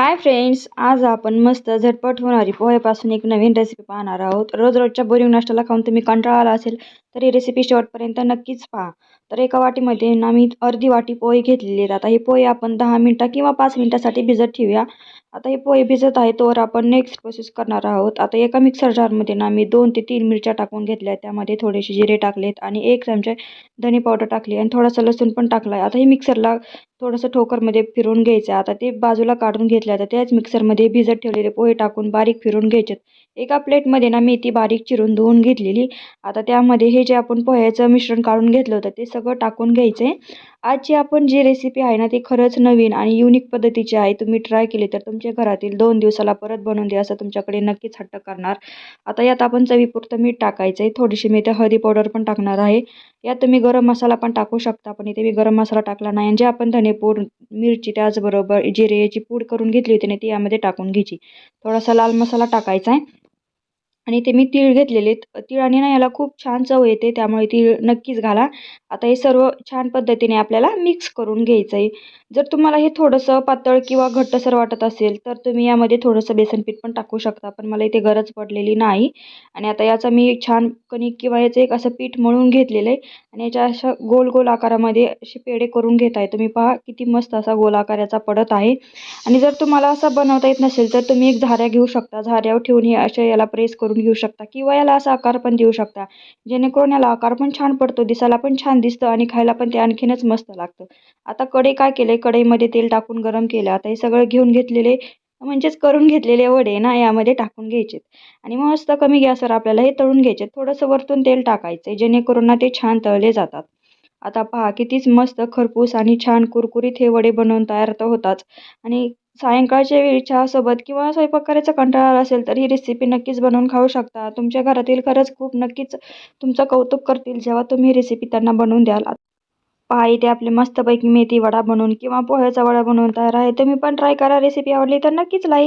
Hi friends आज आपण मस्त झटपट होणारी पोह्यापासून एक नवीन रेसिपी पाहणार आहोत. रोज रोजच्या बोरिंग नाश्त्याला खाऊन तुम्ही कंटाळा आला असेल तर ही रेसिपी शेवटपर्यंत नक्कीच पहा. तर एका वाटीमध्ये ना मी अर्धी वाटी पोहे घेतलेली आहेत. आता ही पोहे आपण दहा मिनटं किंवा पाच मिनटासाठी भिजत ठेवूया. आता हे पोहे भिजत आहे तोवर आपण नेक्स्ट प्रोसेस करणार आहोत. आता एका मिक्सर जारमध्ये ना मी दोन ते तीन मिरच्या टाकून घेतल्या त्यामध्ये थोडेसे जिरे टाकलेत आणि एक चमचे धने पावडर टाकली आणि थोडासा लसूण पण टाकला आहे. आता हे मिक्सरला थोडंसं ठोकरमध्ये फिरवून घ्यायचं आता ते बाजूला काढून घेतलं आता त्याच मिक्सरमध्ये भिजत ठेवलेले पोहे टाकून बारीक फिरून घ्यायचे एका प्लेटमध्ये ना मेथी बारीक चिरून धुवून घेतलेली. आता त्यामध्ये हे जे आपण पोह्याचं मिश्रण काढून घेतलं होतं ते सगळं टाकून घ्यायचं आहे आजची आपण जी रेसिपी आहे ना ती खरंच नवीन आणि युनिक पद्धतीची आहे. तुम्ही ट्राय केली तर तुमच्या घरातील दोन दिवसाला परत बनवून द्या असं तुमच्याकडे नक्कीच हट्ट करणार. आता यात आपण चवीपुरतं मीठ टाकायचं आहे थोडीशी मी इथे हळदी पावडर पण टाकणार आहे. यात तुम्ही गरम मसाला पण टाकू शकता पण इथे मी गरम मसाला टाकला नाही. जे आपण धनेपूड मिरची त्याचबरोबर जिरे याची पूड करून घेतली होती ना ती यामध्ये टाकून घ्यायची. थोडासा लाल मसाला टाकायचा आहे आणि ते मी तीळ घेतलेले. तिळाने ना याला खूप छान चव येते त्यामुळे तीळ नक्कीच घाला. आता हे सर्व छान पद्धतीने आपल्याला मिक्स करून घ्यायचं आहे जर तुम्हाला हे थोडंसं पातळ किंवा घट्टसर वाटत असेल तर तुम्ही यामध्ये थोडंसं बेसन पीठ पण टाकू शकता पण मला इथे गरज पडलेली नाही. आणि आता याचा मी छान कणिक किंवा याचं एक असं पीठ मळून घेतलेलं आहे आणि याच्या अशा गोल गोल आकारामध्ये असे पेढे करून घेत आहे. तुम्ही पहा किती मस्त असा गोल आकार याचा पडत आहे. आणि जर तुम्हाला असा बनवता येत नसेल तर तुम्ही एक झाऱ्या घेऊ शकता. झाऱ्यावर ठेवून हे अशा याला प्रेस करून घेऊ शकता किंवा याला असा आकार पण देऊ शकता. जेणेकरून याला आकार पण छान पडतो दिसायला पण छान दिसतं आणि खायला पण ते आणखीनच मस्त लागतं. आता कढई काय केले कढईमध्ये तेल टाकून गरम केलं. आता हे सगळं घेऊन घेतलेले म्हणजेच करून घेतलेले वडे ना यामध्ये टाकून घ्यायचे आणि मस्त कमी गॅसवर आपल्याला हे तळून घ्यायचे थोडंसं वरतून तेल टाकायचं जेणेकरून ना ते छान तळले जातात. आता पहा कितीच मस्त खरपूस आणि छान कुरकुरीत हे वडे बनवून तयार तर होताच. आणि सायंकाळच्या वेळी चहासोबत किंवा स्वयंपाक करायचा कंटाळा असेल तर ही रेसिपी नक्कीच बनवून खाऊ शकता. तुमच्या घरातील खरंच खूप नक्कीच तुमचं कौतुक करतील जेव्हा तुम्ही रेसिपी त्यांना बनवून द्याल. पहा इथे आपले मस्तपैकी मेथी वडा बनवून किंवा पोह्याचा वडा बनवून तयार आहे. तुम्ही पण ट्राय करा रेसिपी आवडली तर नक्कीच लाईक